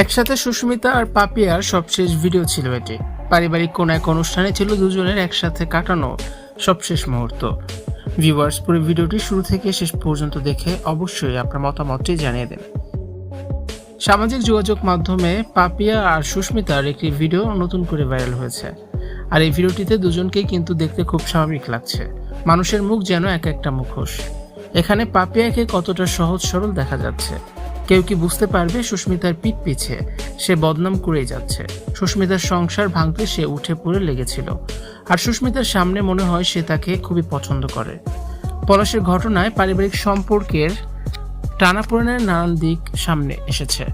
একসাথে সুস্মিতা আর পাপিয়ার সবশেষ ভিডিও ছিল এটি। পারিবারিক কোন এক অনুষ্ঠানে ছিল দুজনের একসাথে কাটানো সবশেষ মুহূর্ত। ভিউয়ার্স পুরো ভিডিওটি শুরু থেকে শেষ পর্যন্ত দেখে অবশ্যই আপনার মতামতটি জানিয়ে দেন সামাজিক যোগাযোগ মাধ্যমে পাপিয়া আর সুস্মিতার একটি ভিডিও নতুন করে ভাইরাল হয়েছে। আর এই ভিডিওটিতে দুজনকেই কিন্তু দেখতে খুব স্বাভাবিক লাগছে। মানুষের মুখ যেন এক একটা মুখোশ। এখানে পাপিয়াকে কতটা সহজ সরল দেখা যাচ্ছে। কেউ কি বুঝতে পারবে সুস্মিতার পিঠ পিছে? সে বদনাম করেই যাচ্ছে। সুস্মিতার সংসার ভাঙতে সে উঠে পড়ে লেগেছিল। আর সুস্মিতার সামনে মনে হয় সে তাকে খুবই পছন্দ করে। পলাশের ঘটনায় পারিবারিক সম্পর্কের টানাপোড়েনের নানান দিক সামনে এসেছে।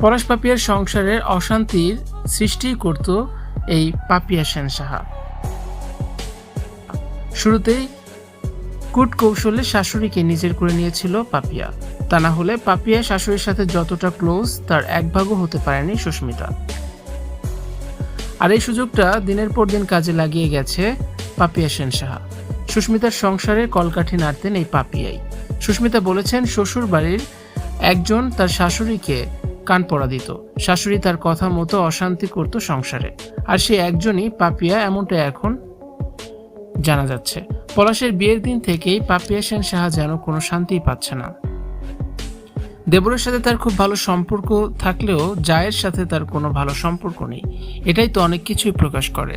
পলাশ পাপিয়ার সংসারের অশান্তির সৃষ্টি করত এই পাপিয়া সেন সাহা। শুরুতেই কুট কৌশলে শাশুড়িকে নিজের করে নিয়েছিল পাপিয়া। তা না হলে পাপিয়া শাশুড়ির সাথে যতটা ক্লোজ, তার এক ভাগও হতে পারেনি সুস্মিতা। আর এই সুযোগটা দিনের পর দিন কাজে লাগিয়ে গেছে পাপিয়া সেন সাহা। সুস্মিতার সংসারে কলকাঠি নাড়তেন এই পাপিয়াই। সুস্মিতা বলেছেন শ্বশুর বাড়ির একজন তার শাশুড়িকে কান পড়া দিত। শাশুড়ি তার কথা মতো অশান্তি করত সংসারে। আর সে একজনই পাপিয়া এমনটা এখন জানা যাচ্ছে। পলাশের বিয়ের দিন থেকেই পাপিয়া সেন সাহা যেন কোনো শান্তিই পাচ্ছে না। দেবরের সাথে তার খুব ভালো সম্পর্ক থাকলেও জায়ের সাথে তার কোনো ভালো সম্পর্ক নেই। এটাই তো অনেক কিছুই প্রকাশ করে।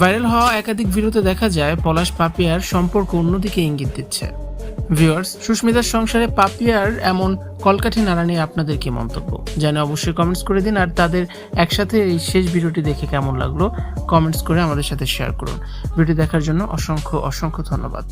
ভাইরাল হওয়া একাধিক ভিডিওতে দেখা যায়, পলাশ পাপিয়ার সম্পর্ক অন্যদিকে ইঙ্গিত দিচ্ছে। ভিউয়ার্স, সুস্মিতার সংসারে পাপিয়ার এমন কলকাঠি নাড়া নিয়ে আপনাদের কি মন্তব্য? জানে অবশ্যই কমেন্টস করে দিন, আর তাদের একসাথে এই শেষ ভিডিওটি দেখে কেমন লাগল, কমেন্টস করে আমাদের সাথে শেয়ার করুন। ভিডিও দেখার জন্য অসংখ্য অসংখ্য ধন্যবাদ।